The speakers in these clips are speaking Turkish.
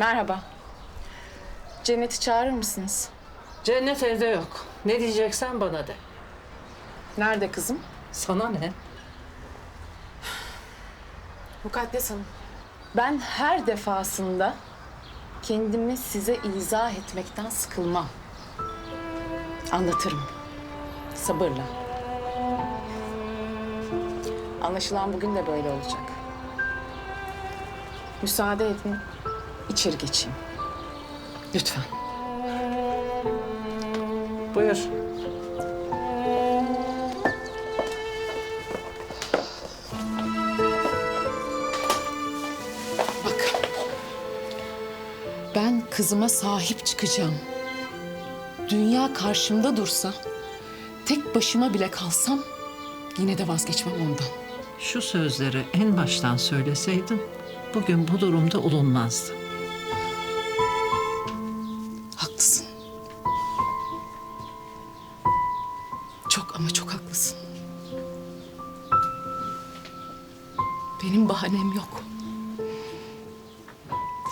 Merhaba. Cennet'i çağırır mısınız? Cennet evde yok. Ne diyeceksen bana de. Nerede kızım? Sana ne? Mukaddes Hanım. Ben her defasında kendimi size izah etmekten sıkılmam. Anlatırım. Sabırla. Anlaşılan bugün de böyle olacak. Müsaade edin, içeri geçeyim. Lütfen. Buyur. Bak. Ben kızıma sahip çıkacağım. Dünya karşımda dursa, tek başıma bile kalsam yine de vazgeçmem ondan. Şu sözleri en baştan söyleseydin bugün bu durumda olunmazdı. Ama çok haklısın. Benim bahanem yok.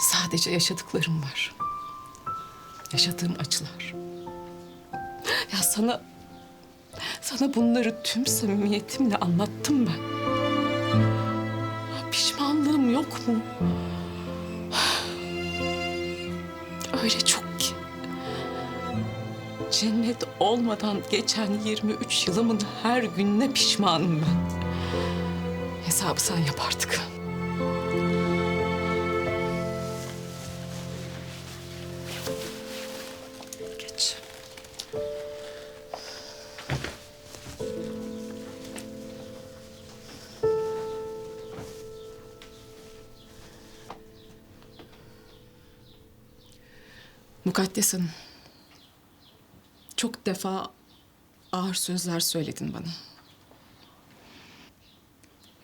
Sadece yaşadıklarım var. Yaşadığım acılar. Ya sana sana bunları tüm samimiyetimle anlattım ben. Pişmanlığım yok mu? Öyle çok. Cennet olmadan geçen 23 yılımın her gününe pişmanım ben. Hesabı sen yap artık. Geç. Mukaddes Hanım. Çok defa ağır sözler söyledin bana.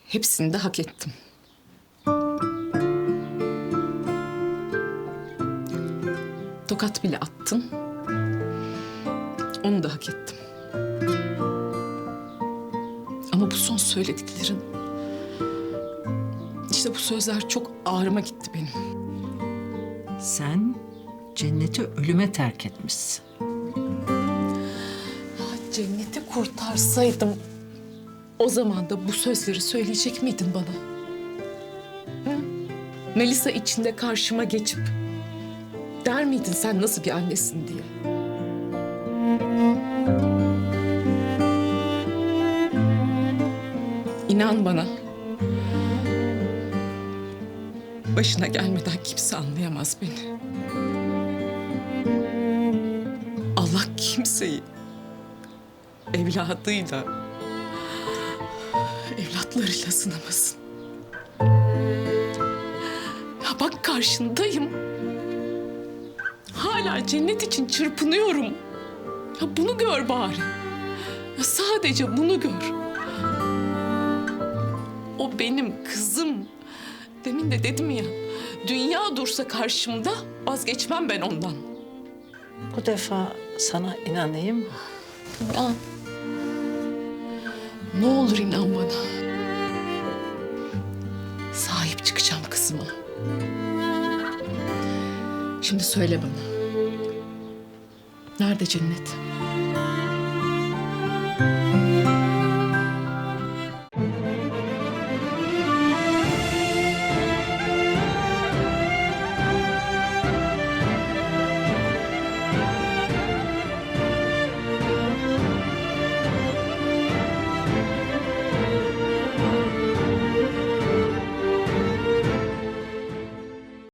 Hepsini de hak ettim. Tokat bile attın. Onu da hak ettim. Ama bu son söylediklerin... işte bu sözler çok ağrıma gitti benim. Sen cenneti ölüme terk etmişsin. Cenneti kurtarsaydım o zaman da bu sözleri söyleyecek miydin bana? Hı? Melisa içinde karşıma geçip der miydin sen nasıl bir annesin diye? İnan bana. Başına gelmeden kimse anlayamaz beni. Allah kimseyi evladıyla, evlatlarıyla sınamasın. Ya bak karşındayım. Hala cennet için çırpınıyorum. Ya bunu gör bari. Ya sadece bunu gör. O benim kızım. Demin de dedim ya, dünya dursa karşımda vazgeçmem ben ondan. Bu defa sana inanayım mı? İnan. Ne olur inan bana. Sahip çıkacağım kızıma. Şimdi söyle bana. Nerede cennet?